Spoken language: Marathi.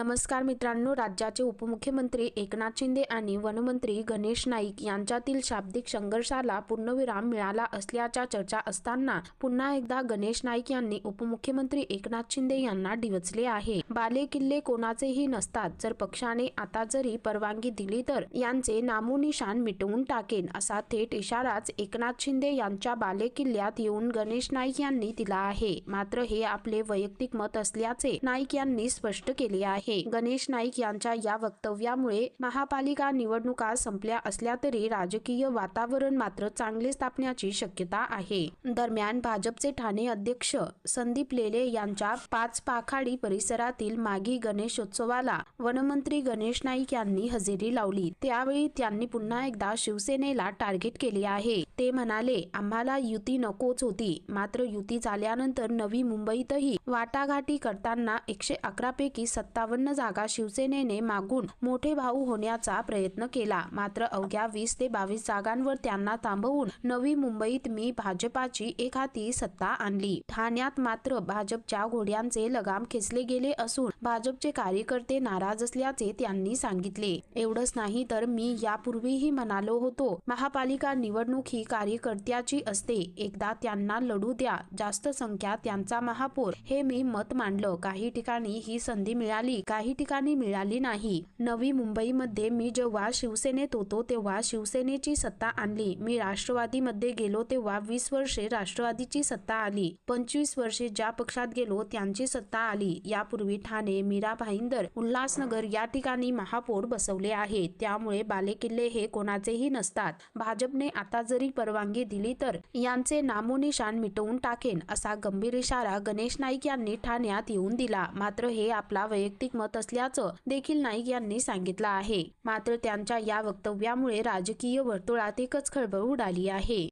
नमस्कार मित्रांनो राज्याचे उपमुख्यमंत्री एकनाथ शिंदे आणि वनमंत्री गणेश नाईक यांच्यातील शाब्दिक संघर्षाला पूर्णविराम मिळाला असल्याच्या चर्चा असताना पुन्हा एकदा गणेश नाईक यांनी उपमुख्यमंत्री एकनाथ शिंदे यांना डिवचले आहे. बाले किल्ले कोणाचेही नसतात जर पक्षाने आता जरी परवानगी दिली तर यांचे नामोनिशान मिटवून टाकेन असा थेट इशाराच एकनाथ शिंदे यांच्या बाले किल्ल्यात येऊन गणेश नाईक यांनी दिला आहे. मात्र हे आपले वैयक्तिक मत असल्याचे नाईक यांनी स्पष्ट केले आहे. गणेश नाईक यांच्या या वक्तव्यामुळे महापालिका निवडणुका संपल्या असल्या तरी राजकीय वातावरण मात्र चांगले स्थापण्याची शक्यता आहे. दरम्यान भाजपचे ठाणे अध्यक्ष संदीप लेले यांच्या पाच पाखाडी परिसरातील मागी गणेशोत्सवाला वनमंत्री गणेश नाईक यांनी हजेरी लावली. त्यावेळी त्यांनी पुन्हा एकदा शिवसेनेला टार्गेट केले आहे. ते म्हणाले आम्हाला युती नकोच होती. मात्र युती झाल्यानंतर नवी मुंबईतही वाटाघाटी करताना एकशे अकरा पैकी सत्तावन्न जागा शिवसेनेने मागून मोठे भाऊ होण्याचा प्रयत्न केला. मात्र अवघ्या वीस ते बावीस जागांवर त्यांना थांबवून नवी मुंबईत मी भाजपाची एखादी सत्ता आणली. ठाण्यात मात्र भाजपच्या घोड्यांचे लगाम खेचले गेले असून भाजपचे कार्यकर्ते नाराज असल्याचे त्यांनी सांगितले. एवढंच नाही तर मी यापूर्वीही म्हणालो होतो महापालिका निवडणूक ही कार्यकर्त्याची असते. एकदा त्यांना लढू द्या. जास्त संख्या त्यांचा महापौर. हे मी मत मांडलं. काही ठिकाणी ही संधी मिळाली काही ठिकाणी मिळाली नाही. नवी मुंबईमध्ये मी जेव्हा शिवसेनेत होतो तेव्हा शिवसेनेची सत्ता आणली. मी राष्ट्रवादीमध्ये गेलो तेव्हा वीस वर्षे राष्ट्रवादीची सत्ता आली. पंचवीस वर्षे ज्या पक्षात गेलो त्यांची सत्ता आली. यापूर्वी ठाणे मीरा भाईंदर उल्हासनगर या ठिकाणी महापौर बसवले आहे त्यामुळे बालेकिल्ले हे कोणाचेही नसतात. भाजपने आता जरी परवानगी दिली तर यांचे नामोनिशान मिटवून टाकेन असा गंभीर इशारा गणेश नाईक यांनी ठाण्यात येऊन दिला. मात्र हे आपला वैयक्तिक मत असल्याचं देखील नाईक यांनी सांगितलं आहे. मात्र त्यांच्या या वक्तव्यामुळे राजकीय वर्तुळात एकच खळबळ उडाली आहे.